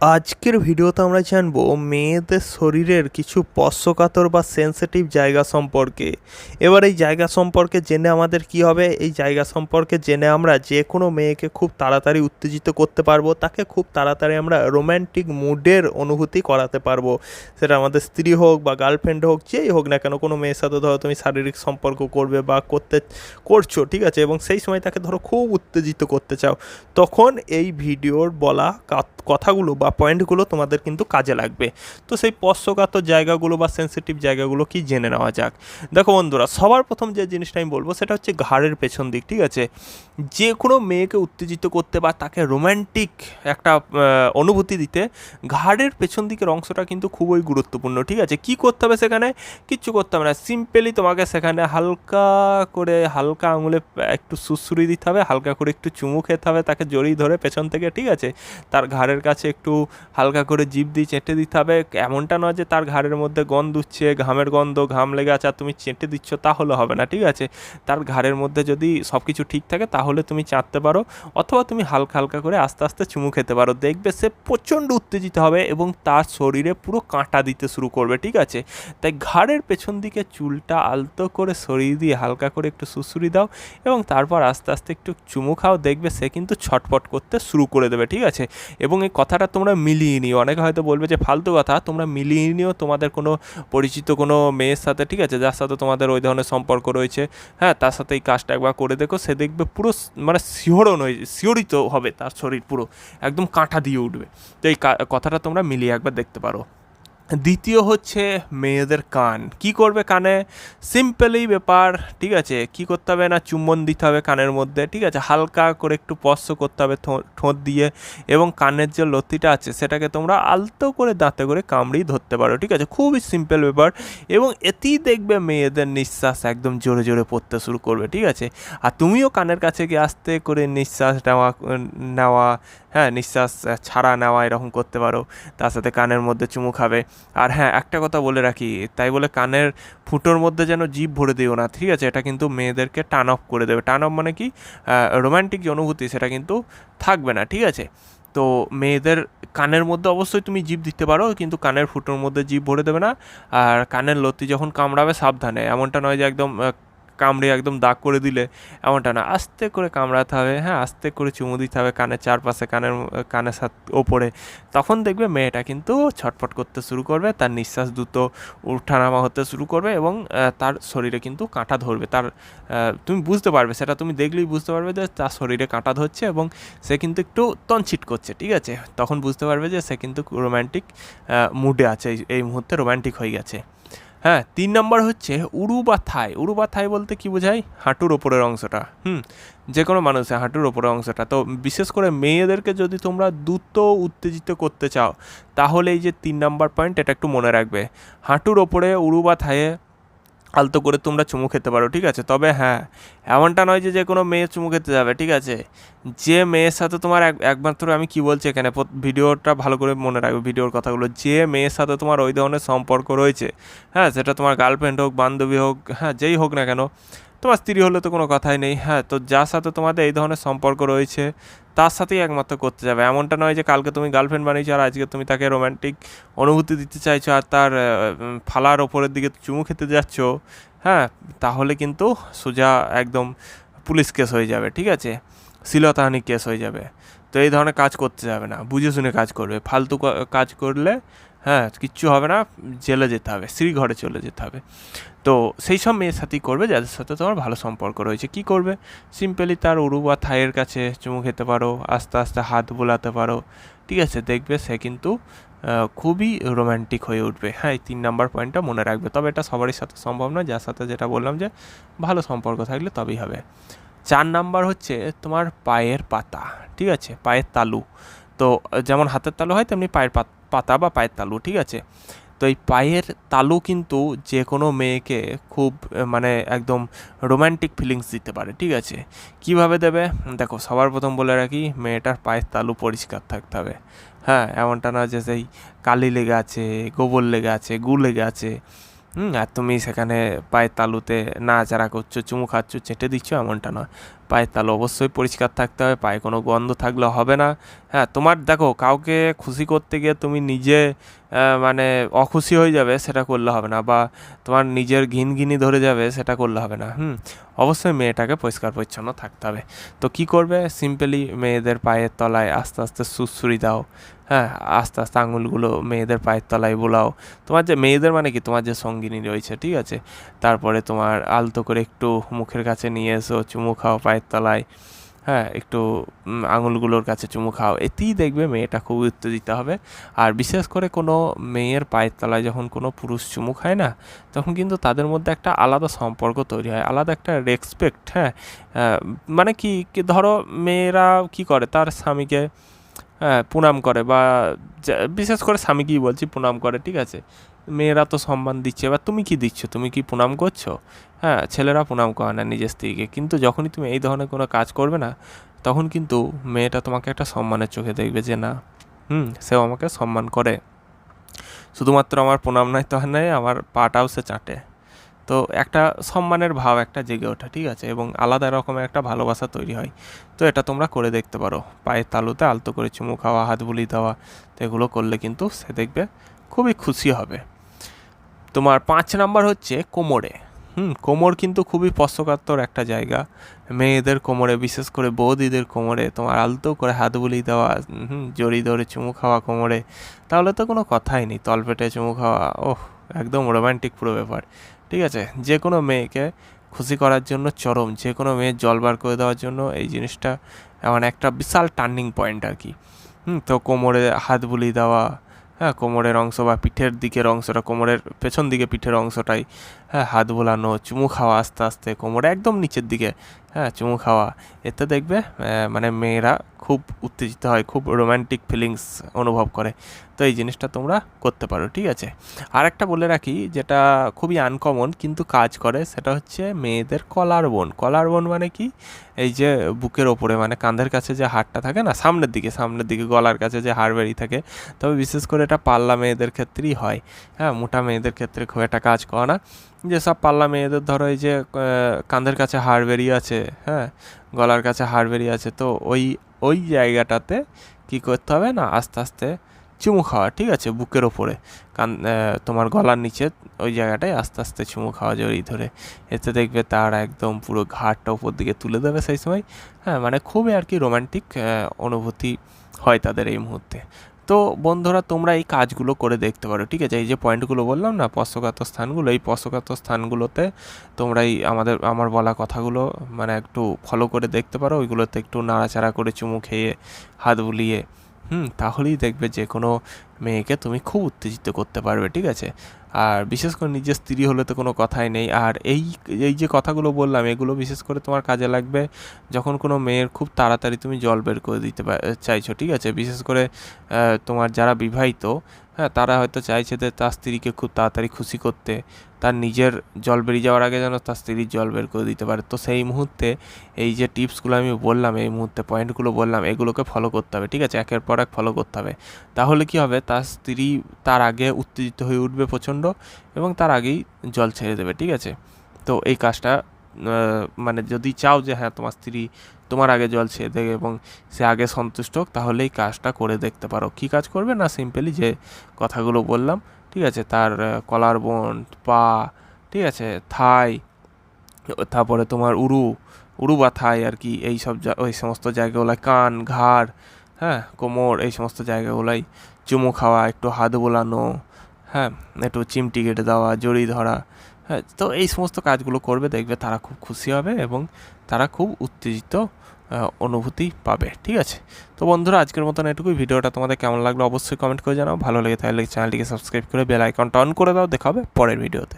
আজকের ভিডিওতে আমরা জানব মেয়েদের শরীরের কিছু স্পর্শকাতর বা সেনসিটিভ জায়গা সম্পর্কে। এবার এই জায়গা সম্পর্কে জেনে আমাদের কি হবে? এই জায়গা সম্পর্কে জেনে আমরা যে কোনো মেয়েকে খুব তাড়াতাড়ি উত্তেজিত করতে পারব, তাকে খুব তাড়াতাড়ি আমরা রোম্যান্টিক মুডের অনুভূতি করাতে পারব। সেটা আমাদের স্ত্রী হোক বা গার্লফ্রেন্ড হোক, যেই হোক না কেন, কোনো মেয়ের সাথে ধরো তুমি শারীরিক সম্পর্ক করবে বা করতে, করছ, ঠিক আছে? এবং সেই সময় তাকে ধরো খুব উত্তেজিত করতে চাও। তখন এই ভিডিওর বলা কথাগুলো বা পয়েন্টগুলো তোমাদের কিন্তু কাজে লাগবে। তো সেই স্পর্শকাতর জায়গাগুলো বা সেন্সিটিভ জায়গাগুলো কি জেনে নেওয়া যাক। দেখো বন্ধুরা, সবার প্রথম যে জিনিসটা আমি বলব সেটা হচ্ছে ঘাড়ের পেছন দিক, ঠিক আছে? যে কোনো মেয়েকে উত্তেজিত করতে বা তাকে রোম্যান্টিক একটা অনুভূতি দিতে ঘাড়ের পেছন দিকের অংশটা কিন্তু খুবই গুরুত্বপূর্ণ, ঠিক আছে? কি করতে হবে সেখানে? কিচ্ছু করতে হবে না। সিম্পলি তোমাকে সেখানে হালকা করে হালকা আঙুলে একটু সুসুরি দিতে হবে, হালকা করে একটু চুমু খেতে হবে, তাকে জড়িয়ে ধরে পেছন থেকে, ঠিক আছে? তার ঘাড়ের কাছে একটু হালকা করে জিভ দিয়ে চেটে দিতে হবে। এমনটা নয় যে তার ঘাড়ের মধ্যে গন্ধ উঠছে, ঘামের গন্ধ, ঘাম লেগে আছে আর তুমি চেটে দিচ্ছ, তাহলে হবে না, ঠিক আছে? তার ঘাড়ের মধ্যে যদি সব কিছু ঠিক থাকে, তাহলে তুমি চাঁদতে পারো অথবা তুমি হালকা হালকা করে আস্তে আস্তে চুমু খেতে পারো। দেখবে সে প্রচণ্ড উত্তেজিত হবে এবং তার শরীরে পুরো কাঁটা দিতে শুরু করবে, ঠিক আছে? তাই ঘাড়ের পেছন দিকে চুলটা আলতো করে সরিয়ে দিয়ে হালকা করে একটু সুসুরি দাও এবং তারপর আস্তে আস্তে একটু চুমু খাও। দেখবে সে কিন্তু ছটপট করতে শুরু করে দেবে, ঠিক আছে? এবং এই কথাটা তোমরা মিলিয়ে নিও। অনেকে হয়তো বলবে যে ফালতু কথা, তোমরা মিলিয়ে নিও, তোমাদের কোনো পরিচিত কোনো মেয়ের সাথে, ঠিক আছে? যার সাথে তোমাদের ওই ধরনের সম্পর্ক রয়েছে হ্যাঁ? তার সাথে এই কাজটা একবার করে দেখো, সে দেখবে পুরো মানে শিহরণ হয়ে, শিহরিত হবে তার শরীর পুরো, একদম কাঁটা দিয়ে উঠবে। তো এই কথাটা তোমরা মিলিয়ে একবার দেখতে পারো। দ্বিতীয় হচ্ছে মেয়েদের কান। কি করবে কানে? সিম্পলি ব্যাপার, ঠিক আছে? কি করতে হবে না? চুম্বন দিতে হবে কানের মধ্যে, ঠিক আছে? হালকা করে একটু স্পর্শ করতে হবে ঠোঁট দিয়ে এবং কানের যে লতিটা আছে, সেটাকে তোমরা আলতো করে দাঁতে করে কামড়িয়ে ধরতে পারো, ঠিক আছে? খুবই সিম্পল ব্যাপার এবং এতেই দেখবে মেয়েদের নিঃশ্বাস একদম জোরে জোরে পড়তে শুরু করবে, ঠিক আছে? আর তুমিও কানের কাছে গিয়ে আস্তে করে নিঃশ্বাস নেওয়া নেওয়া হ্যাঁ নিঃশ্বাস ছাড়া নেওয়া এরকম করতে পারো, তার সাথে কানের মধ্যে চুমু খাবে। আর হ্যাঁ একটা কথা বলে রাখি, তাই বলে কানের ফুটোর মধ্যে যেন জিভ ভরে দিও না, ঠিক আছে? এটা কিন্তু মেয়েদেরকে টান অফ করে দেবে। টান অফ মানে কি? রোম্যান্টিক যে অনুভূতি, সেটা কিন্তু থাকবে না, ঠিক আছে? তো মেয়েদের কানের মধ্যে অবশ্যই তুমি জিভ দিতে পারো, কিন্তু কানের ফুটোর মধ্যে জিভ ভরে দেবে না। আর কানের লতি যখন কামড়াবে, সাবধানে। এমনটা নয় যে একদম কামড়ে একদম দাগ করে দিলে এমনটা না। আস্তে করে কামড়াতে হবে হ্যাঁ আস্তে করে চুমু দিতে হবে কানের চারপাশে, কানের কানের সাথ ওপরে। তখন দেখবে মেয়েটা কিন্তু ছটফট করতে শুরু করবে, তার নিঃশ্বাস দ্রুত উঠানামা হতে শুরু করবে এবং তার শরীরে কিন্তু কাঁটা ধরবে। তার তুমি বুঝতে পারবে, সেটা তুমি দেখলেই বুঝতে পারবে যে তার শরীরে কাঁটা ধরছে এবং সে কিন্তু একটু তনছিট করছে, ঠিক আছে? তখন বুঝতে পারবে যে সে কিন্তু রোম্যান্টিক মুডে আছে, এই- মুহূর্তে রোম্যান্টিক হয়ে গেছে। হ্যাঁ তিন নম্বর হচ্ছে উরু বা থাই উরু বা থাই বলতে কি বোঝায়? হাঁটুর ওপরের অংশটা। হুম যে কোনো মানুষের হাঁটুর ওপরের অংশটা। তো বিশেষ করে মেয়েদেরকে যদি তোমরা দ্রুত উত্তেজিত করতে চাও, তাহলে এই যে তিন নম্বর পয়েন্ট এটা একটু মনে রাখবে। হাঁটুর ওপরে উরু বা থায়ে আলতো করে তোমরা চুমু খেতে পারো, ঠিক আছে? তবে হ্যাঁ এমনটা নয় যে যে কোনো মেয়ে চুমু খেতে যাবে, ঠিক আছে? যে মেয়ের সাথে তোমার এক, একমাত্র আমি কি বলছি এখানে ভিডিওটা ভালো করে মনে রাখবে, ভিডিওর কথাগুলো, যে মেয়ের সাথে তোমার ওই ধরনের সম্পর্ক রয়েছে হ্যাঁ? সেটা তোমার গার্লফ্রেন্ড হোক, বান্ধবী হোক হ্যাঁ যেই হোক না কেন তোমার স্ত্রী হলে তো কোনো কথাই নেই। হ্যাঁ তো যার সাথে তোমাদের এই ধরনের সম্পর্ক রয়েছে, তার সাথেই একমাত্র করতে যাবে। এমনটা নয় যে কালকে তুমি গার্লফ্রেন্ড বানিয়েছো আর আজকে তুমি তাকে রোম্যান্টিক অনুভূতি দিতে চাইছো আর তার ফালার ওপরের দিকে চুমু খেতে যাচ্ছ হ্যাঁ তাহলে কিন্তু সোজা একদম পুলিশ কেস হয়ে যাবে, ঠিক আছে? শিলতাহানি কেস হয়ে যাবে। তো এই ধরনের কাজ করতে যাবে না। বুঝে শুনে কাজ করবে। ফালতু কাজ করলে হ্যাঁ কিচ্ছু হবে না, জেলে যেতে হবে স্ত্রী ঘরে চলে যেতে হবে। তো সেই সব মেয়ের সাথেই করবে, যাদের সাথে তোমার ভালো সম্পর্ক রয়েছে। কি করবে? সিম্পলি তার উরু বা থায়ের কাছে চুমু খেতে পারো, আস্তে আস্তে হাত বোলাতে পারো। ঠিক আছে, দেখবে সে কিন্তু খুবই রোম্যান্টিক হয়ে উঠবে। হ্যাঁ এই তিন নাম্বার পয়েন্টটা মনে রাখবে। তবে এটা সবারই সাথে সম্ভব নয়। যার সাথে যেটা বললাম যে, ভালো সম্পর্ক থাকলে তবেই হবে। চার নাম্বার হচ্ছে তোমার পায়ের পাতা। ঠিক আছে, পায়ের তালু। তো, যেমন হাতের তালু হয়, তেমনি পায়ের পাতা বা পায়ের তালু, ঠিক আছে? তো এই পায়ের তালু কিন্তু যে কোনো মেয়েকে খুব মানে একদম রোম্যান্টিক ফিলিংস দিতে পারে, ঠিক আছে? কীভাবে দেবে? দেখো, সবার প্রথম বলে রাখি, মেয়েটার পায়ের তালু পরিষ্কার থাকতে হবে। হ্যাঁ এমনটা না যে সেই কালি লেগে আছে, গোবর লেগে আছে, গু লেগে আছে। হুম, আর তুমি সেখানে পায়ের তালুতে নাড়াচাড়া করছ, চুমু খাচ্ছ, চেটে দিচ্ছ, এমনটা নয়। পায়ের তালু অবশ্যই পরিষ্কার থাকতে হবে, পায়ে কোনো গন্ধ থাকলে হবে না। হ্যাঁ তোমার দেখো, কাউকে খুশি করতে গিয়ে তুমি নিজে মানে অখুশি হয়ে যাবে, সেটা করলে হবে না, বা তোমার নিজের ঘিন ঘিনি ধরে যাবে, সেটা করলে হবে না, হুম? অবশ্যই মেয়েটাকে পরিষ্কার পরিচ্ছন্ন থাকতে হবে। তো কি করবে? সিম্পলি মেয়েদের পায়ের তলায় আস্তে আস্তে সুরসুরি দাও হ্যাঁ আস্তে আস্তে আঙুলগুলো মেয়েদের পায়ের তলায় বোলাও। তোমার যে, মেয়েদের মানে কি? তোমার যে, সঙ্গিনী রয়েছে, ঠিক আছে? তারপরে তোমার আলতো করে একটু মুখের কাছে নিয়ে এসো, চুমু খাও পায়ের তলায় হ্যাঁ একটু আঙুলগুলোর কাছে চুমু খাও, এতেই দেখবে মেয়েটা খুব উত্তেজিত হবে। আর বিশেষ করে কোনো মেয়ের পায়ের তলায় যখন কোনো পুরুষ চুমু খায় না, তখন কিন্তু তাদের মধ্যে একটা আলাদা সম্পর্ক তৈরি হয়, আলাদা একটা রেসপেক্ট হ্যাঁ মানে কি ধরো মেয়েরা কি করে, তার স্বামীকে হ্যাঁ প্রণাম করে বা বিশেষ করে স্বামীকেই বলছি প্রণাম করে, ঠিক আছে? মেয়েরা তো সম্মান দিচ্ছে। এবার তুমি কি দিচ্ছ? তুমি কি প্রণাম করছ? হ্যাঁ ছেলেরা প্রণাম করে না নিজের স্ত্রীকে। কিন্তু যখনই তুমি এই ধরনের কোনো কাজ করবে না, তখন কিন্তু মেয়েটা তোমাকে একটা সম্মানের চোখে দেখবে যে না, হুম, সেও আমাকে সম্মান করে। শুধুমাত্র আমার প্রণাম নয় তো নয় আমার পাটাও সে চাটে। তো একটা সম্মানের ভাব একটা জেগে ওঠে, ঠিক আছে? এবং আলাদা রকমের একটা ভালোবাসা তৈরি হয়। তো এটা তোমরা করে দেখতে পারো। পায়ের তালুতে আলতো করে চুমু খাওয়া, হাত বুলি দেওয়া, তো এগুলো করলে কিন্তু সে দেখবে খুবই খুশি হবে। তোমার পাঁচ নাম্বার হচ্ছে কোমরে। হুম, কোমর কিন্তু খুবই স্পর্শকাতর একটা জায়গা। মেয়েদের কোমরে, বিশেষ করে বৌদিদের কোমরে, তোমার আলতো করে হাত বুলি দেওয়া, হুম, জড়ি ধরে চুমু খাওয়া কোমরে, তাহলে তো কোনো কথাই নেই। তলপেটে চুমু খাওয়া, ওহ, একদম রোমান্টিক পুরো ব্যাপার। ঠিক আছে? যে কোনো মেয়েকে খুশি করার জন্য চরম যে কোনো মেয়ের জল বার করে দেওয়ার জন্য এই জিনিসটা এমন একটা বিশাল টার্নিং পয়েন্ট আর কি। হুম, তো কোমরে হাত বুলি দেওয়া হ্যাঁ কোমরের অংশ বা পিঠের দিকের অংশটা কোমরের পেছন দিকে পিঠের অংশটাই। হ্যাঁ হাত বোলানো, চুমু খাওয়া আস্তে আস্তে, কোমরে একদম নিচের দিকে হ্যাঁ চুমু খাওয়া, এতে দেখবে মানে মেয়েরা খুব উত্তেজিত হয়, খুব রোম্যান্টিক ফিলিংস অনুভব করে। তো এই জিনিসটা তোমরা করতে পারো, ঠিক আছে? আর একটা বলে রাখি, যেটা খুবই আনকমন কিন্তু কাজ করে, সেটা হচ্ছে মেয়েদের কলার বোন। কলার বোন মানে কি? এই যে বুকের ওপরে মানে কাঁধের কাছে যে হাড়টা থাকে না, সামনের দিকে সামনের দিকে গলার কাছে যে হাড় বেরিয়ে থাকে, তবে বিশেষ করে এটা পাল্লা মেয়েদের ক্ষেত্রেই হয়। হ্যাঁ মোটা মেয়েদের ক্ষেত্রে খুব একটা কাজ করে না। যেসব পাল্লা মেয়েদের ধরো এই যে কাঁধের কাছে হাড় বেরিয়ে আছে হ্যাঁ গলার কাছে হাড় বেরিয়ে আছে, তো ওই ওই জায়গাটাতে কি করতে হবে না, আস্তে আস্তে চুমু খাওয়া, ঠিক আছে, বুকের ওপরে। কান তোমার গলার নিচে ওই জায়গাটায় আস্তে আস্তে চুমু খাওয়া জড়িয়ে ধরে। এতে দেখবে তার একদম পুরো ঘাটটা ওপর দিকে তুলে দেবে সেই সময় হ্যাঁ মানে খুবই আর কি রোমান্টিক অনুভূতি হয় তাদের এই মুহূর্তে। তো বন্ধুরা, তোমরা এই কাজগুলো করে দেখতে পারো, ঠিক আছে? এই যে পয়েন্টগুলো বললাম না পশ্চাত স্থানগুলো, এই পশ্চাত স্থানগুলোতে তোমরা এই আমাদের, আমার বলা কথাগুলো মানে একটু ফলো করে দেখতে পারো, ওইগুলোতে একটু নাড়াচাড়া করে চুমু খেয়ে হাত বুলিয়ে হুম, তাহলেই দেখবে যে কোনো মেয়েকে তুমি খুব উত্তেজিত করতে পারবে, ঠিক আছে? আর বিশেষ করে নিজের স্ত্রী হলে তো কোনো কথাই নেই। আর এই এই যে কথাগুলো বললাম, এগুলো বিশেষ করে তোমার কাজে লাগবে যখন কোনো মেয়ের খুব তাড়াতাড়ি তুমি জল বের করে দিতে চাইছো, ঠিক আছে? বিশেষ করে তোমার যারা বিবাহিত হ্যাঁ তারা হয়তো চাইছে যে তার স্ত্রীকে খুব তাড়াতাড়ি খুশি করতে। তার নিজের জল বেরিয়ে যাওয়ার আগে যেন তার স্ত্রীর জল বের করে দিতে পারে। তো সেই মুহূর্তে এই যে টিপসগুলো আমি বললাম, এই মুহূর্তে পয়েন্টগুলো বললাম, এগুলোকে ফলো করতে হবে, ঠিক আছে? একের পর এক ফলো করতে হবে। তাহলে কি হবে? তার স্ত্রী তার আগে উত্তেজিত হয়ে উঠবে প্রচণ্ড এবং তার আগেই জল ছেড়ে দেবে, ঠিক আছে? তো এই কাজটা মানে যদি চাও যে হ্যাঁ তোমার স্ত্রী তোমার আগে জল ছেড়ে দেবে এবং সে আগে সন্তুষ্ট হোক তাহলে এই কাজটা করে দেখতে পারো। কী কাজ করবে? না সিম্পলি যে কথাগুলো বললাম, ঠিক আছে? তার কলার বোন পা, ঠিক আছে? থাই, তারপরে তোমার উরু উরু বা থাই আর কি, এই সব ওই সমস্ত জায়গাগুলোয় কান, ঘাড় হ্যাঁ কোমর, এই সমস্ত জায়গাগুলোয় চুমু খাওয়া, একটু হাত বোলানো হ্যাঁ একটু চিমটি কেটে দেওয়া, জড়ি ধরা হ্যাঁ তো এই সমস্ত কাজগুলো করবে, দেখবে তারা খুব খুশি হবে এবং তারা খুব উত্তেজিত অনুভূতি পাবে, ঠিক আছে? তো বন্ধুরা, আজকের মতন এটুকুই। ভিডিওটা তোমাদের কেমন লাগল অবশ্যই কমেন্ট করে জানাও। ভালো লেগে তাহলে চ্যানেলটিকে সাবস্ক্রাইব করে বেল আইকনটা অন করে দাও। দেখা হবে পরের ভিডিওতে।